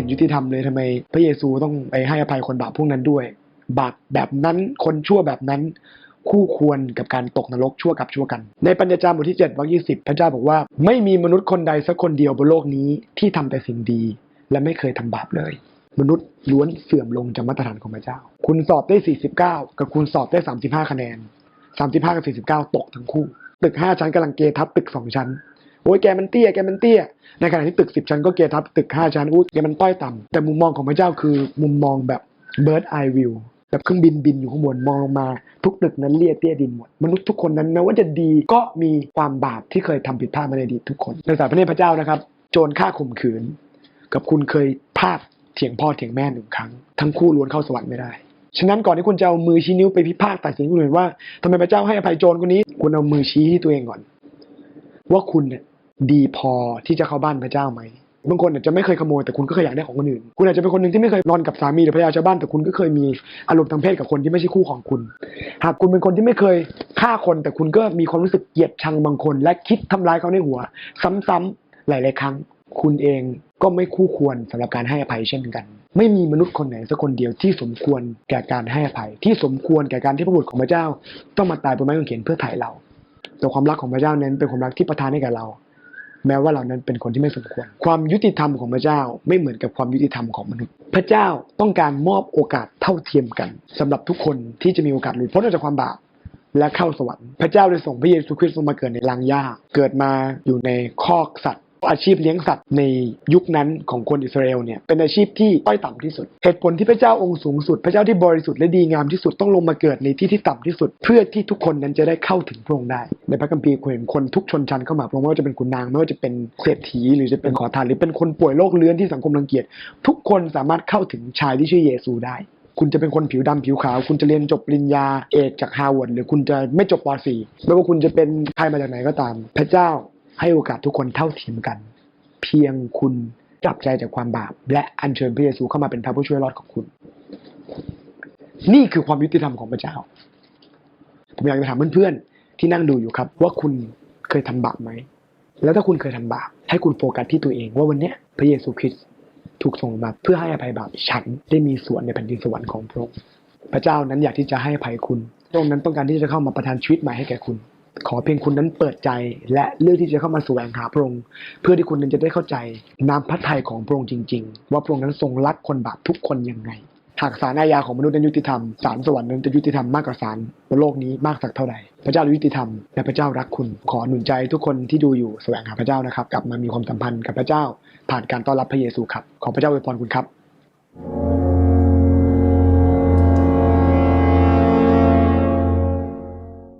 เห็นยุติธรรมเลยทำไม พระเยซูต้องไปให้อภัยคนบาปพวกนั้นด้วย บาปแบบนั้นคนชั่วแบบนั้นคู่ควรกับการตกนรกชั่วกับชั่วกัน ในปัญญาจารย์บทที่7วรรคยี่สิบพระเจ้าบอกว่า ไม่มีมนุษย์คนใดสักคนเดียวบนโลกนี้ที่ทำแต่สิ่งดี และไม่เคยทำบาปเลย มนุษย์ล้วนเสื่อมลงจากมาตรฐานของพระเจ้า คุณสอบได้ 49 กับคุณสอบได้ 35 คะแนน 35 กับ 49 ตกทั้งคู่ ตึก 5 ชั้นกำลังเกทับตึก 2 ชั้น โอ้ยแกมันเตี้ยแกมันเตี้ยในขณะที่ตึก 10 ชั้นก็เกียร์ทับตึก 5 ชั้นอู้แกมันต้อยต่ำแต่มุมมองของพระเจ้าคือมุมมองแบบ bird eye view แบบเครื่องบินบินอยู่ข้างบนมองลงมา ทุกตึกนั้นเลี่ยเตี้ยดินหมด มนุษย์ทุกคนนั้นแม้ว่าจะดีก็มีความบาปที่เคยทำผิดพลาดมาในอดีตทุกคนในสายพระเนตรพระเจ้านะครับ โจรฆ่าข่มขืน กับคุณเคยพลาดเถียงพ่อเถียงแม่หนึ่งครั้ง ทั้งคู่ล้วนเข้าสวรรค์ไม่ได้ฉะนั้นก่อนที่คุณจะเอามือชี้นิ้วไปพิพากษาตัดสินคนอื่นว่าทำไมพระเจ้าให้อภัยโจรคนนี้ คุณเอามือชี้ที่ตัวเองก่อน ว่าคุณเนี่ย ดีพอที่จะเข้าบ้านพระเจ้าไหมบางคนอาจจะไม่เคยขโมยแต่คุณก็เคยอยากได้ของคนอื่น คุณอาจจะเป็นคนหนึ่งที่ไม่เคยนอนกับสามีหรือภรรยาชาวบ้านแต่คุณก็เคยมีอารมณ์ทางเพศกับคนที่ไม่ใช่คู่ของคุณ หากคุณเป็นคนที่ไม่เคยฆ่าคน แต่คุณก็มีความรู้สึกเกลียดชังบางคน และคิดทำร้ายเขาในหัว ซ้ำๆหลาย ๆ ครั้ง คุณเองก็ไม่คู่ควรสำหรับการให้อภัยเช่นกัน ไม่มีมนุษย์คนไหนสักคนเดียวที่สมควรแก่การให้อภัย ที่สมควรแก่การที่พระบุตรของพระเจ้า ต้องมาตายบนไม้กางเขนเพื่อไถ่เราแต่ความรักของพระเจ้านั้นเป็นความรักที่ประทานให้แก่เรา แม้ว่าเรานั้นเป็นคนที่ไม่สมควร ความยุติธรรมของพระเจ้าไม่เหมือนกับความยุติธรรมของมนุษย์ พระเจ้าต้องการมอบโอกาสเท่าเทียมกันสำหรับทุกคนที่จะมีโอกาสหลุดพ้นจากความบาปและเข้าสวรรค์ พระเจ้าได้ส่งพระเยซูคริสต์ลงมาเกิดในลางหญ้า เกิดมาอยู่ในคอกสัตว์ อาชีพเลี้ยงสัตว์ในยุคนั้นของคนอิสราเอลเนี่ยเป็นอาชีพที่ต้อยต่ำที่สุด เหตุผลที่พระเจ้าองค์สูงสุด พระเจ้าที่บริสุทธิ์และดีงามที่สุดต้องลงมาเกิดในที่ที่ต่ำที่สุด เพื่อที่ทุกคนนั้นจะได้เข้าถึงพระองค์ได้ ในพระคัมภีร์เห็นคนทุกชนชั้นเข้ามาพระองค์ไม่ว่าจะเป็นขุนนางไม่ว่าจะเป็นเศรษฐีหรือจะเป็นขอทานหรือเป็นคนป่วยโรคเลื้อนที่สังคมรังเกียจทุกคนสามารถเข้าถึงชายที่ชื่อเยซูได้คุณจะเป็นคนผิวดำผิวขาว คุณจะเรียนจบปริญญาเอกจากฮาร์วาร์ดหรือคุณจะไม่จบป .4 ไม่ว่าคุณจะเป็นใครมาจากไหนก็ตาม พระเจ้า ให้โอกาสทุกคนเท่าเทียมกัน เพียงคุณกลับใจจากความบาป และอัญเชิญพระเยซูเข้ามาเป็นพระผู้ช่วยรอดของคุณ นี่คือความยุติธรรมของพระเจ้า ผมอยากจะถามเพื่อนๆที่นั่งดูอยู่ครับ ว่าคุณเคยทำบาปไหม แล้วถ้าคุณเคยทำบาป ให้คุณโฟกัสที่ตัวเอง ว่าวันนี้พระเยซูคริสต์ถูกส่งมาเพื่อให้อภัยบาปฉันได้มีส่วนในแผ่นดินสวรรค์ของพระองค์พระเจ้านั้นอยากที่จะให้อภัยคุณพระองค์นั้นต้องการที่จะเข้ามาประทานชีวิตใหม่ให้แก่คุณ ขอเพียงคุณนั้นเปิดใจ และเลือกที่จะเข้ามาแสวงหาพระองค์ เพื่อที่คุณนั้นจะได้เข้าใจน้ำพระทัยของพระองค์จริง ๆ ว่าพระองค์นั้นทรงรักคนบาปทุกคนยังไง หากศาลอาญาของมนุษย์นั้นยุติธรรมศาลสวรรค์นั้นจะยุติธรรมมากกว่าศาลบนโลกนี้มากสักเท่าใดพระเจ้ายุติธรรมและพระเจ้ารักคุณ ขอหนุนใจทุกคนที่ดูอยู่แสวงหาพระเจ้านะครับ กลับมามีความสัมพันธ์กับพระเจ้า ผ่านการต้อนรับพระเยซูครับขอพระเจ้าอวยพรคุณครับ